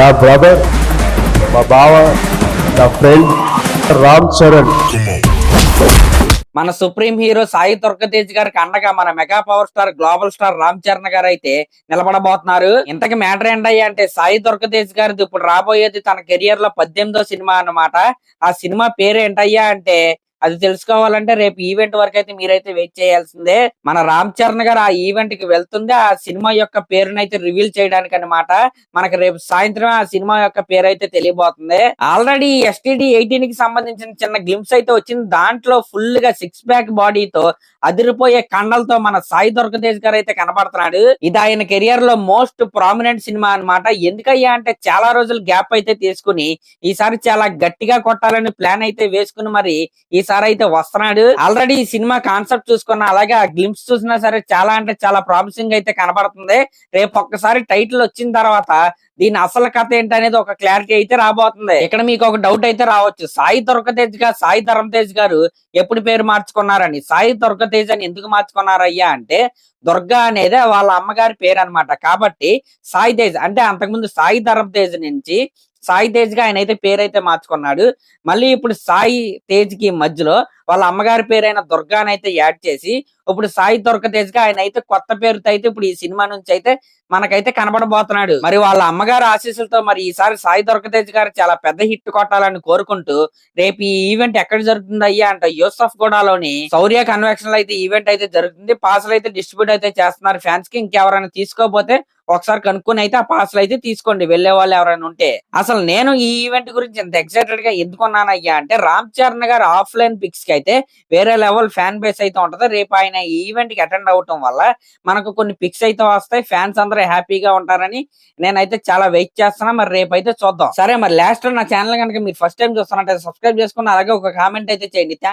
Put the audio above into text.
నా బ్రదర్ మా బావ నా ఫ్రెండ్ రామ్ చరణ్. మన సుప్రీం హీరో సాయి దుర్గతేజ్ గారికి అండగా మన mega power star global star Ram Charan గారు అయితే నిలబడబోతున్నారు. ఇంతకి మ్యాటర్ ఏంటయ్యా అంటే సాయి దుర్గతేజ్ గారిది ఇప్పుడు రాబోయేది తన కెరియర్లో పద్దెనిమిదో సినిమా అన్నమాట. ఆ సినిమా పేరు ఏంటయ్యా అంటే అది తెలుసుకోవాలంటే రేపు ఈవెంట్ వరకు అయితే మీరైతే వెయిట్ చేయాల్సిందే. మన రామ్ చరణ్ గారు ఆ ఈవెంట్కి వెళ్తుంది ఆ సినిమా యొక్క పేరునైతే రివీల్ చేయడానికి అన్నమాట. మనకి రేపు సాయంత్రం ఆ సినిమా యొక్క పేరు అయితే తెలియబోతుంది. ఆల్రెడీ ఎస్టీడీ ఎయిటీన్కి సంబంధించిన చిన్న గ్లిమ్స్ అయితే వచ్చింది. దాంట్లో ఫుల్గా సిక్స్ ప్యాక్ బాడీతో అదిరిపోయే కండలతో మన సాయి దుర్గతేజ్ గారు అయితే కనబడుతున్నాడు. ఇది ఆయన కెరియర్లో మోస్ట్ ప్రామినెంట్ సినిమా అన్నమాట. ఎందుకయ్యా అంటే చాలా రోజులు గ్యాప్ అయితే తీసుకుని ఈసారి చాలా గట్టిగా కొట్టాలని ప్లాన్ అయితే వేసుకుని మరి ఈ సార్ అయితే వస్తున్నాడు. ఆల్రెడీ ఈ సినిమా కాన్సెప్ట్ చూసుకున్నా అలాగే ఆ గ్లిమ్స్ చూసినా సరే చాలా అంటే చాలా ప్రామిసింగ్ అయితే కనబడుతుంది. రేపు ఒక్కసారి టైటిల్ వచ్చిన తర్వాత దీని అసలు కథ ఏంటనేది ఒక క్లారిటీ అయితే రాబోతుంది. ఇక్కడ మీకు ఒక డౌట్ అయితే రావచ్చు. సాయి దుర్గతేజ్గా సాయి ధరమ్ తేజ్ గారు ఎప్పుడు పేరు మార్చుకున్నారని? సాయి దుర్గతేజ్ అని ఎందుకు మార్చుకున్నారయ్యా అంటే దుర్గా అనేది వాళ్ళ అమ్మగారి పేరు అన్నమాట కాబట్టి సాయి తేజ్ అంటే అంతకుముందు సాయి ధరమ్ తేజ్ నుంచి సాయి తేజ్గా ఆయన అయితే పేరైతే మార్చుకున్నాడు. మళ్ళీ ఇప్పుడు సాయి తేజ్కి మధ్యలో వాళ్ళ అమ్మగారి పేరైన దుర్గానైతే యాడ్ చేసి ఇప్పుడు సాయి దుర్గ తేజ్ ఆయన అయితే కొత్త పేరుతో అయితే ఇప్పుడు ఈ సినిమా నుంచి అయితే మనకైతే కనబడబోతున్నాడు. మరి వాళ్ళ అమ్మగారు ఆశీస్సులతో మరి ఈసారి సాయి దుర్గ తేజ్ గారు చాలా పెద్ద హిట్ కొట్టాలని కోరుకుంటూ రేపు ఈ ఈవెంట్ ఎక్కడ జరుగుతుంది అయ్యా అంటే యూసఫ్ గూడలోని సౌర్య కన్వెక్షన్ అయితే ఈవెంట్ అయితే జరుగుతుంది. పాసులు అయితే డిస్ట్రిబ్యూట్ అయితే చేస్తున్నారు. ఫ్యాన్స్కి ఇంకెవరైనా తీసుకోకపోతే ఒకసారి కనుక్కొని అయితే ఆ పాసులు అయితే తీసుకోండి. వెళ్ళే వాళ్ళు ఎవరైనా ఉంటే. అసలు నేను ఈ ఈవెంట్ గురించి ఇంత ఎక్సైటెడ్గా ఎందుకున్నానయ్యా అంటే రామ్ చరణ్ గారు ఆఫ్లైన్ పిక్స్కి అయితే వేరే లెవెల్ ఫ్యాన్ బేస్ అయితే ఉంటది. రేపు ఆయన ఈ ఈవెంట్కి అటెండ్ అవటం వల్ల మనకు కొన్ని పిక్స్ అయితే వస్తాయి ఫ్యాన్స్ అందరూ హ్యాపీగా ఉంటారని నేనైతే చాలా వెయిట్ చేస్తున్నా. మరి రేపు అయితే చూద్దాం. సరే మరి లాస్ట్ నా ఛానల్ కనుక మీరు ఫస్ట్ టైం చూస్తున్నట్టు సబ్స్క్రైబ్ చేసుకుని అలాగే ఒక కామెంట్ అయితే చేయండి.